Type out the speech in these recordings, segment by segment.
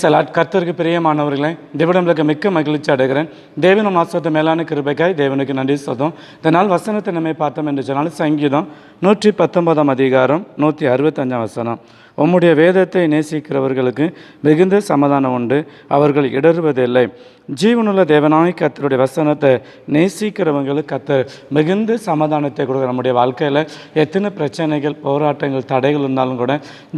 Salad கர்த்தருக்கு பிரியமானவர்களே தேவடங்களுக்கு மிக்க மகிழ்ச்சி அடைகிறேன். தேவனும் ஆசிரத்த மேலான கிருபைக்காய் தேவனுக்கு நன்றி சொதம் இந்த நாள் வசனத்தை நம்மை பார்த்தோம் என்று சொன்னால் சங்கீதம் நூற்றி பத்தொன்பதாம் அதிகாரம் நூற்றி அறுபத்தஞ்சாம் வசனம். உம்முடைய வேதத்தை நேசிக்கிறவர்களுக்கு மிகுந்த சமாதானம் உண்டு. அவர்கள் இடறுவதில்லை. ஜீவனுள்ள தேவனாய் கத்தருடைய வசனத்தை நேசிக்கிறவங்களுக்கு கத்தர் மிகுந்த சமாதானத்தை கொடுக்குற நம்முடைய வாழ்க்கையில் எத்தனை பிரச்சனைகள் போராட்டங்கள் தடைகள் இருந்தாலும் கூட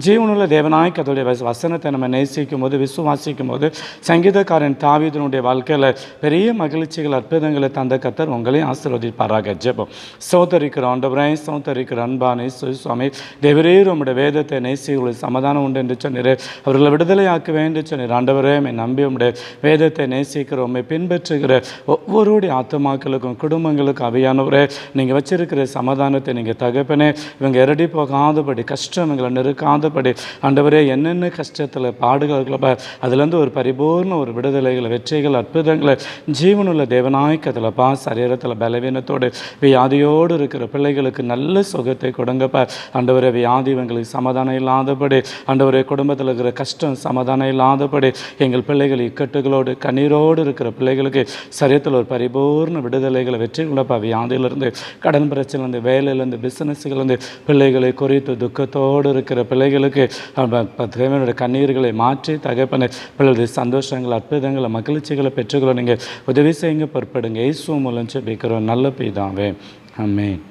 ஜீவனுள்ள தேவனாய் கத்தருடைய வசனத்தை நம்ம நேசிக்கும் போது விசுவாசிக்கும் போது சங்கீதக்காரன் தாவீதனுடைய வாழ்க்கையில் பெரிய மகிழ்ச்சிகள் அற்புதங்களை தந்த கத்தர் உங்களையும் ஆசீர்வதிப்பாராக. ஜெபம். சோதரிக்கிற ஆண்டவரே சோதரிக்கிற அன்பானே சுவாமி தேவரே உம்முடைய வேதத்தை உங்களுக்கு சமாதானம் உண்டு என்று சொன்னீர். அவர்களை விடுதலையாக்க வேண்டும் சொன்னீர். ஆண்டவரே மை நம்பி உடைய வேதத்தை நேசிக்கிற உண்மை பின்பற்றுகிற ஒவ்வொருடைய ஆத்மாக்களுக்கும் குடும்பங்களுக்கும் அவையானவரே நீங்கள் வச்சிருக்கிற சமாதானத்தை நீங்கள் தகப்பனே இவங்க இரடி போகாதபடி கஷ்டம் எங்களை நெருக்காதபடி ஆண்டவரே என்னென்ன கஷ்டத்தில் பாடுகளோ அதுலேருந்து ஒரு பரிபூர்ண ஒரு விடுதலைகளை வெற்றிகள் அற்புதங்களை ஜீவனுள்ள தேவநாயக்கத்தில்ப்பா சரீரத்தில் பலவீனத்தோடு வியாதியோடு இருக்கிற பிள்ளைகளுக்கு நல்ல சுகத்தை கொடுங்கப்பா ஆண்டவரே வியாதி இவங்களுக்கு சமாதானம் இல்லாத இல்லாதபடி ஆண்டவரே குடும்பத்தில் இருக்கிற கஷ்டம் சமாதானம் இல்லாதபடி எங்கள் பிள்ளைகள் இக்கட்டுகளோடு கண்ணீரோடு இருக்கிற பிள்ளைகளுக்கு சரியத்தில் ஒரு பரிபூர்ண விடுதலைகளை வெற்றி வெற்றிகளப்பா வியாதியிலிருந்து கடன் பிரச்சனைலேருந்து வேலையிலேருந்து பிஸ்னஸ்லேருந்து பிள்ளைகளை குறித்து துக்கத்தோடு இருக்கிற பிள்ளைகளுக்கு அப்ப- தேவனுடைய கண்ணீர்களை மாற்றி தகப்பனை பிள்ளைகளுடைய சந்தோஷங்கள் அற்புதங்களை மகிழ்ச்சிகளை பெற்றுக்கொள்ள நீங்கள் உதவி செய்யுங்க பொறுப்படுங்க. இயேசு மூலம் ஜெபிக்கிறோம். நல்ல பிதாவே. ஆமென்.